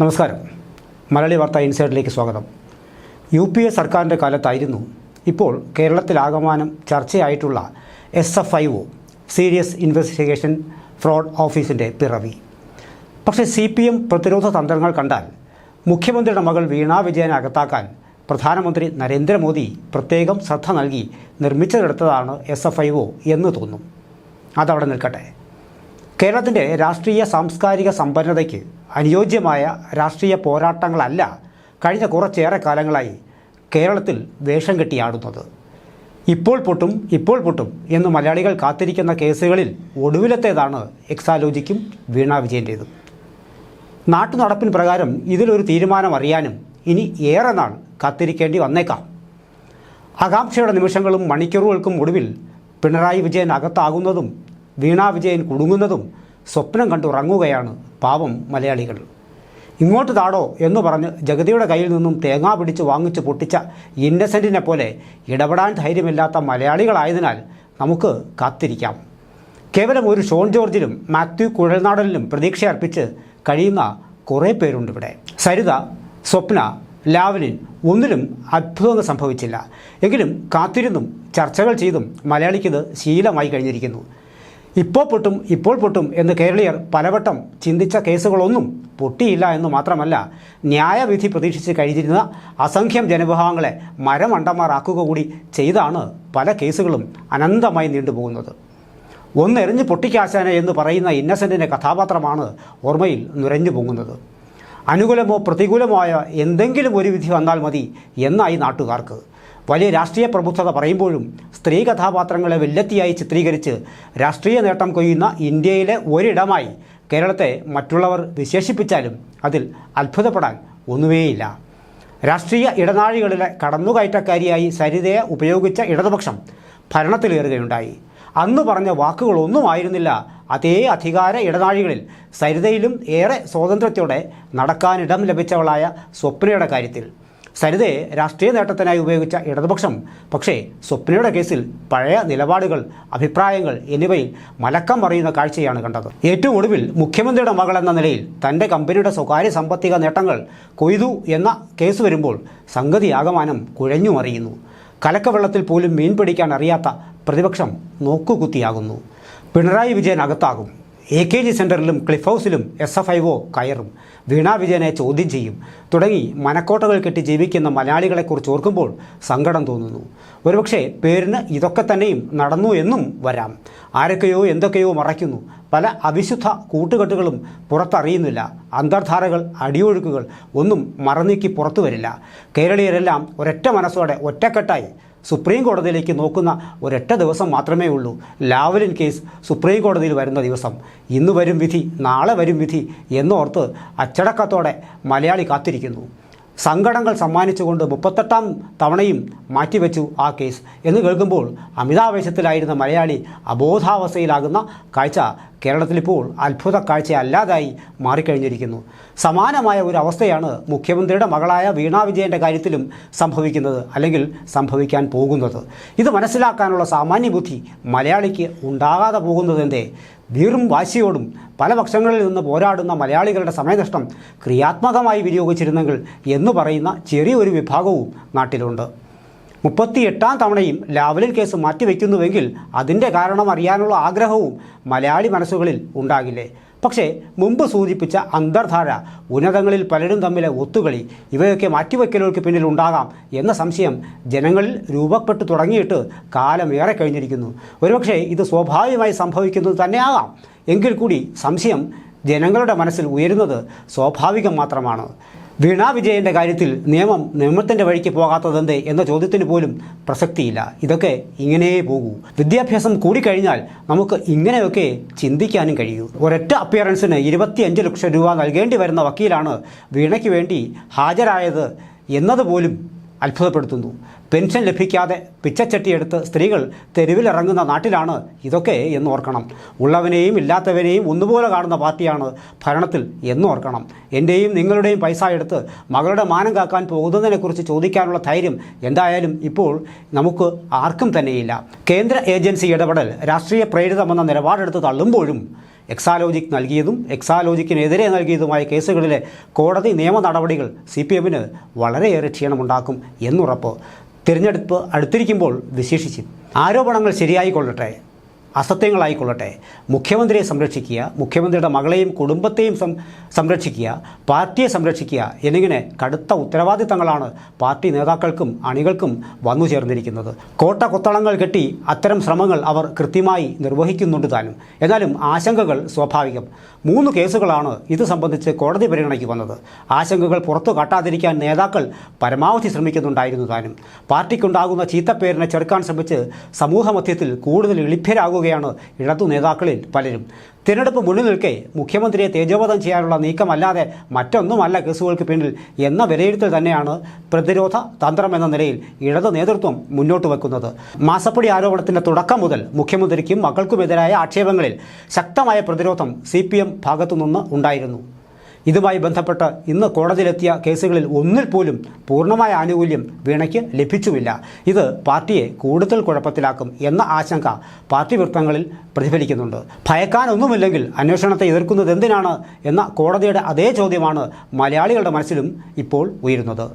നമസ്കാരം. മലയാളി വാർത്ത ഇൻസൈഡിലേക്ക് സ്വാഗതം. യു പി എ സർക്കാരിന്റെ കാലത്തായിരുന്നു ഇപ്പോൾ കേരളത്തിലാകമാനം ചർച്ചയായിട്ടുള്ള S F I O serious investigation fraud ഓഫീസിന്റെ പിറവി. പക്ഷേ സി പി എം പ്രതിരോധ തന്ത്രങ്ങൾ കണ്ടാൽ മുഖ്യമന്ത്രിയുടെ മകൾ വീണ വിജയനെ അകത്താക്കാൻ പ്രധാനമന്ത്രി നരേന്ദ്രമോദി പ്രത്യേകം ശ്രദ്ധ നൽകി നിർമ്മിച്ചെടുത്തതാണ് എസ് എഫ് ഐ ഒ എന്ന് തോന്നും. അതവിടെ നിൽക്കട്ടെ. കേരളത്തിന്റെ രാഷ്ട്രീയ സാംസ്കാരിക സമ്പന്നതയ്ക്ക് അനുയോജ്യമായ രാഷ്ട്രീയ പോരാട്ടങ്ങളല്ല കഴിഞ്ഞ കുറച്ചേറെ കാലങ്ങളായി കേരളത്തിൽ വേഷം കെട്ടിയാടുന്നത് ഇപ്പോൾ പൊട്ടും ഇപ്പോൾ പൊട്ടും എന്ന് മലയാളികൾ കാത്തിരിക്കുന്ന കേസുകളിൽ ഒടുവിലത്തേതാണ് എക്സാലോജിക്കും വീണ വിജയന്റേതും നാട്ടുനടപ്പിൻ പ്രകാരം ഇതിലൊരു തീരുമാനം അറിയാനും ഇനി ഏറെ നാൾ കാത്തിരിക്കേണ്ടി വന്നേക്കാം. ആകാംക്ഷയുടെ നിമിഷങ്ങളും മണിക്കൂറുകൾക്കും ഒടുവിൽ പിണറായി വിജയൻ അകത്താകുന്നതും വീണ വിജയൻ കുടുങ്ങുന്നതും സ്വപ്നം കണ്ടുറങ്ങുകയാണ് പാവം മലയാളികൾ. ഇങ്ങോട്ട് താടോ എന്ന് പറഞ്ഞ് ജഗതിയുടെ കയ്യിൽ നിന്നും തേങ്ങാ പിടിച്ച് വാങ്ങിച്ച് പൊട്ടിച്ച ഇന്നസെന്റിനെ പോലെ ഇടപെടാൻ ധൈര്യമില്ലാത്ത മലയാളികളായതിനാൽ നമുക്ക് കാത്തിരിക്കാം. കേവലം ഒരു ഷോൺ ജോർജിലും മാത്യു കുഴൽനാടനിലും പ്രതീക്ഷ അർപ്പിച്ച് കഴിയുന്ന കുറേ പേരുണ്ട് ഇവിടെ. സരിത സ്വപ്ന ലാവലിൻ ഒന്നിലും അത്ഭുതങ്ങൾ സംഭവിച്ചില്ല. എങ്കിലും കാത്തിരുന്നും ചർച്ചകൾ ചെയ്തും മലയാളിക്കിത് ശീലമായി കഴിഞ്ഞിരിക്കുന്നു. ഇപ്പോൾ പൊട്ടും ഇപ്പോൾ പൊട്ടും എന്ന് കേരളീയർ പലവട്ടം ചിന്തിച്ച കേസുകളൊന്നും പൊട്ടിയില്ല എന്ന് മാത്രമല്ല ന്യായവിധി പ്രതീക്ഷിച്ച് കഴിഞ്ഞിരുന്ന അസംഖ്യം ജനവിഭാഗങ്ങളെ മരമണ്ടന്മാരാക്കുക കൂടി ചെയ്താണ് പല കേസുകളും അനന്തമായി നീണ്ടുപോകുന്നത്. ഒന്നെറിഞ്ഞ് പൊട്ടിക്കാശാന എന്ന് പറയുന്ന ഇന്നസെന്റിന്റെ കഥാപാത്രമാണ് ഓർമ്മയിൽ നുരഞ്ഞു പൊങ്ങുന്നത്. അനുകൂലമോ പ്രതികൂലമോ ആയ എന്തെങ്കിലും ഒരു വിധി വന്നാൽ മതി എന്നായി നാട്ടുകാർക്ക്. വലിയ രാഷ്ട്രീയ പ്രബുദ്ധത പറയുമ്പോഴും സ്ത്രീ കഥാപാത്രങ്ങളെ വെല്ലത്തിയായി ചിത്രീകരിച്ച് രാഷ്ട്രീയ നേട്ടം കൊയ്യുന്ന ഇന്ത്യയിലെ ഒരിടമായി കേരളത്തെ മറ്റുള്ളവർ വിശേഷിപ്പിച്ചാലും അതിൽ അത്ഭുതപ്പെടാൻ ഒന്നുമേയില്ല. രാഷ്ട്രീയ ഇടനാഴികളിലെ കടന്നുകയറ്റക്കാരിയായി സരിതയെ ഉപയോഗിച്ച ഇടതുപക്ഷം ഭരണത്തിലേറുകയുണ്ടായി. അന്ന് പറഞ്ഞ വാക്കുകളൊന്നും ആയിരുന്നില്ല. അതേ അധികാര ഇടനാഴികളിൽ സരിതയിലും ഏറെ സ്വാതന്ത്ര്യത്തോടെ നടക്കാനിടം ലഭിച്ചവളായ സ്വപ്നയുടെ കാര്യത്തിൽ. സരിതയെ രാഷ്ട്രീയ നേട്ടത്തിനായി ഉപയോഗിച്ച ഇടതുപക്ഷം. പക്ഷേ സ്വപ്നയുടെ കേസിൽ പഴയ നിലപാടുകൾ അഭിപ്രായങ്ങൾ എന്നിവയിൽ മലക്കം മറിയുന്ന കാഴ്ചയാണ് കണ്ടത്. ഏറ്റവും ഒടുവിൽ മുഖ്യമന്ത്രിയുടെ മകൾ എന്ന നിലയിൽ തന്റെ കമ്പനിയുടെ സ്വകാര്യ സാമ്പത്തിക നേട്ടങ്ങൾ കൊയ്തു എന്ന കേസ് വരുമ്പോൾ സംഗതി ആകമാനം കുഴഞ്ഞു മറിയുന്നു. കലക്കവെള്ളത്തിൽ പോലും മീൻ പിടിക്കാൻ അറിയാത്ത പ്രതിപക്ഷം നോക്കുകുത്തിയാകുന്നു. പിണറായി വിജയൻ അകത്താകും. എ കെ ജി സെന്ററിലും ക്ലിഫ് ഹൗസിലും എസ് എഫ് ഐ ഒ കയറും. വീണ വിജയനെ ചോദ്യം ചെയ്യും. തുടങ്ങി മനക്കോട്ടകൾ കെട്ടി ജീവിക്കുന്ന മലയാളികളെക്കുറിച്ച് ഓർക്കുമ്പോൾ സങ്കടം തോന്നുന്നു. ഒരുപക്ഷെ പേരിന് ഇതൊക്കെ തന്നെയും നടന്നു എന്നും വരാം. ആരൊക്കെയോ എന്തൊക്കെയോ മറയ്ക്കുന്നു. പല അവിശുദ്ധ കൂട്ടുകെട്ടുകളും പുറത്തറിയുന്നില്ല. അന്തർധാരകൾ അടിയൊഴുക്കുകൾ ഒന്നും മറന്നീക്കി പുറത്തു വരില്ല. കേരളീയരെല്ലാം ഒരൊറ്റ മനസ്സോടെ ഒറ്റക്കെട്ടായി സുപ്രീം കോടതിയിലേക്ക് നോക്കുന്ന ഒരൊറ്റ ദിവസം മാത്രമേ ഉള്ളൂ. ലാവലിൻ കേസ് സുപ്രീം കോടതിയിൽ വരുന്ന ദിവസം. ഇന്ന് വരും വിധി നാളെ വരും വിധി എന്നോർത്ത് അച്ചടക്കത്തോടെ മലയാളി കാത്തിരിക്കുന്നു. സങ്കടങ്ങൾ സമ്മാനിച്ചുകൊണ്ട് മുപ്പത്തെട്ടാം തവണയും മാറ്റിവെച്ചു ആ കേസ്. എന്ന് കേൾക്കുമ്പോൾ അമിതാവേശത്തിലായിരുന്ന മലയാളി അബോധാവസ്ഥയിലാകുന്ന കാഴ്ച കേരളത്തിലിപ്പോൾ അത്ഭുത കാഴ്ച അല്ലാതായി മാറിക്കഴിഞ്ഞിരിക്കുന്നു. സമാനമായ ഒരു അവസ്ഥയാണ് മുഖ്യമന്ത്രിയുടെ മകളായ വീണാ വിജയന്റെ കാര്യത്തിലും സംഭവിക്കുന്നത് അല്ലെങ്കിൽ സംഭവിക്കാൻ പോകുന്നത്. ഇത് മനസ്സിലാക്കാനുള്ള സാമാന്യ ബുദ്ധി മലയാളിക്ക് ഉണ്ടാകാതെ പോകുന്നതെന്തേ? വീറും വാശിയോടും പല പക്ഷങ്ങളിൽ നിന്ന് പോരാടുന്ന മലയാളികളുടെ സമയനഷ്ടം ക്രിയാത്മകമായി വിനിയോഗിച്ചിരുന്നെങ്കിൽ എന്ന് പറയുന്ന ചെറിയൊരു വിഭാഗവും നാട്ടിലുണ്ട്. മുപ്പത്തി എട്ടാം തവണയും ലാവലിൻ കേസ് മാറ്റിവെക്കുന്നുവെങ്കിൽ അതിന്റെ കാരണം അറിയാനുള്ള ആഗ്രഹവും മലയാളി മനസ്സുകളിൽ ഉണ്ടാകില്ലേ? പക്ഷേ മുമ്പ് സൂചിപ്പിച്ച അന്തർധാര ഉന്നതങ്ങളിൽ പലരും തമ്മിലെ ഒത്തുകളി ഇവയൊക്കെ മാറ്റിവെക്കലുകൾക്ക് പിന്നിൽ ഉണ്ടാകാം എന്ന സംശയം ജനങ്ങളിൽ രൂപപ്പെട്ടു തുടങ്ങിയിട്ട് കാലമേറെ കഴിഞ്ഞിരിക്കുന്നു. ഒരുപക്ഷെ ഇത് സ്വാഭാവികമായി സംഭവിക്കുന്നത് തന്നെയാകാം. എങ്കിൽ കൂടി സംശയം ജനങ്ങളുടെ മനസ്സിൽ ഉയരുന്നത് സ്വാഭാവികം മാത്രമാണ്. വീണ വിജയന്റെ കാര്യത്തിൽ നിയമം നിയമത്തിന്റെ വഴിക്ക് പോകാത്തതെന്ത് എന്ന ചോദ്യത്തിന് പോലും പ്രസക്തിയില്ല. ഇതൊക്കെ ഇങ്ങനെ പോകൂ. വിദ്യാഭ്യാസം കൂടിക്കഴിഞ്ഞാൽ നമുക്ക് ഇങ്ങനെയൊക്കെ ചിന്തിക്കാനും കഴിയൂ. ഒരൊറ്റ അപ്പിയറൻസിന് ഇരുപത്തിയഞ്ച് ലക്ഷം രൂപ നൽകേണ്ടി വരുന്ന വക്കീലാണ് വീണയ്ക്ക് വേണ്ടി ഹാജരായത് എന്നതുപോലും അത്ഭുതപ്പെടുത്തുന്നു. പെൻഷൻ ലഭിക്കാതെ പിച്ചച്ചട്ടിയെടുത്ത് സ്ത്രീകൾ തെരുവിലിറങ്ങുന്ന നാട്ടിലാണ് ഇതൊക്കെ എന്ന് ഓർക്കണം. ഉള്ളവനെയും ഇല്ലാത്തവനെയും ഒന്നുപോലെ കാണുന്ന പാർട്ടിയാണ് ഭരണത്തിൽ എന്നോർക്കണം എന്റെയും നിങ്ങളുടെയും പൈസ എടുത്ത് മകളുടെ മാനം കാക്കാൻ പോകുന്നതിനെക്കുറിച്ച് ചോദിക്കാനുള്ള ധൈര്യം എന്തായാലും ഇപ്പോൾ നമുക്ക് ആർക്കും തന്നെയില്ല. കേന്ദ്ര ഏജൻസി ഇടപെടൽ രാഷ്ട്രീയ പ്രേരിതമെന്ന നിലപാടെടുത്ത് തള്ളുമ്പോഴും എക്സാലോജിക് നൽകിയതും എക്സാലോജിക്കിനെതിരെ നൽകിയതുമായ കേസുകളിലെ കോടതി നിയമ നടപടികൾ സി പി എമ്മിന് വളരെയേറെ ക്ഷീണമുണ്ടാക്കും എന്നുറപ്പ്. തിരഞ്ഞെടുപ്പ് അടുത്തിരിക്കുമ്പോൾ വിശേഷിച്ചു ആരോപണങ്ങൾ ശരിയായിക്കൊള്ളട്ടെ. അസത്യങ്ങളായിക്കൊള്ളട്ടെ. മുഖ്യമന്ത്രിയെ സംരക്ഷിക്കുക മുഖ്യമന്ത്രിയുടെ മകളെയും കുടുംബത്തെയും സംരക്ഷിക്കുക പാർട്ടിയെ സംരക്ഷിക്കുക എന്നിങ്ങനെ കടുത്ത ഉത്തരവാദിത്തങ്ങളാണ് പാർട്ടി നേതാക്കൾക്കും അണികൾക്കും വന്നു ചേർന്നിരിക്കുന്നത്. കോട്ട കൊത്തളങ്ങൾ കെട്ടി അത്തരം ശ്രമങ്ങൾ അവർ കൃത്യമായി നിർവഹിക്കുന്നുണ്ട് താനും. എന്നാലും ആശങ്കകൾ സ്വാഭാവികം. മൂന്ന് കേസുകളാണ് ഇത് സംബന്ധിച്ച് കോടതി പരിഗണനയ്ക്ക് വന്നത്. ആശങ്കകൾ പുറത്തു കാട്ടാതിരിക്കാൻ നേതാക്കൾ പരമാവധി ശ്രമിക്കുന്നുണ്ടായിരുന്നു താനും. പാർട്ടിക്കുണ്ടാകുന്ന ചീത്തപ്പേരിനെ ചെറുക്കാൻ ശ്രമിച്ച് സമൂഹമധ്യത്തിൽ കൂടുതൽ എളിഭ്യരാകുകയാണ് ഇടതു നേതാക്കളിൽ പലരും. തിരഞ്ഞെടുപ്പ് മുന്നിൽ നിൽക്കെ മുഖ്യമന്ത്രിയെ തേജോവധം ചെയ്യാനുള്ള നീക്കമല്ലാതെ മറ്റൊന്നുമല്ല കേസുകൾക്ക് പിന്നിൽ എന്ന വിലയിരുത്തൽ തന്നെയാണ് പ്രതിരോധ തന്ത്രം എന്ന നിലയിൽ ഇടതു നേതൃത്വം മുന്നോട്ട് വെക്കുന്നത്. മാസപ്പടി ആരോപണത്തിന്റെ തുടക്കം മുതൽ മുഖ്യമന്ത്രിക്കും മക്കൾക്കുമെതിരായ ആക്ഷേപങ്ങളിൽ ശക്തമായ പ്രതിരോധം സി പി എം ഭാഗത്തുനിന്ന് ഉണ്ടായിരുന്നു. ഇതുമായി ബന്ധപ്പെട്ട് ഇന്ന് കോടതിയിലെത്തിയ കേസുകളിൽ ഒന്നിൽ പോലും പൂർണമായ ആനുകൂല്യം വീണയ്ക്ക് ലഭിച്ചുമില്ല. ഇത് പാർട്ടിയെ കൂടുതൽ കുഴപ്പത്തിലാക്കും എന്ന ആശങ്ക പാർട്ടി വൃത്തങ്ങളിൽ പ്രതിഫലിക്കുന്നുണ്ട്. ഭയക്കാനൊന്നുമില്ലെങ്കിൽ അന്വേഷണത്തെ എതിർക്കുന്നത് എന്തിനാണ് എന്ന കോടതിയുടെ അതേ ചോദ്യമാണ് മലയാളികളുടെ മനസ്സിലും ഇപ്പോൾ ഉയരുന്നത്.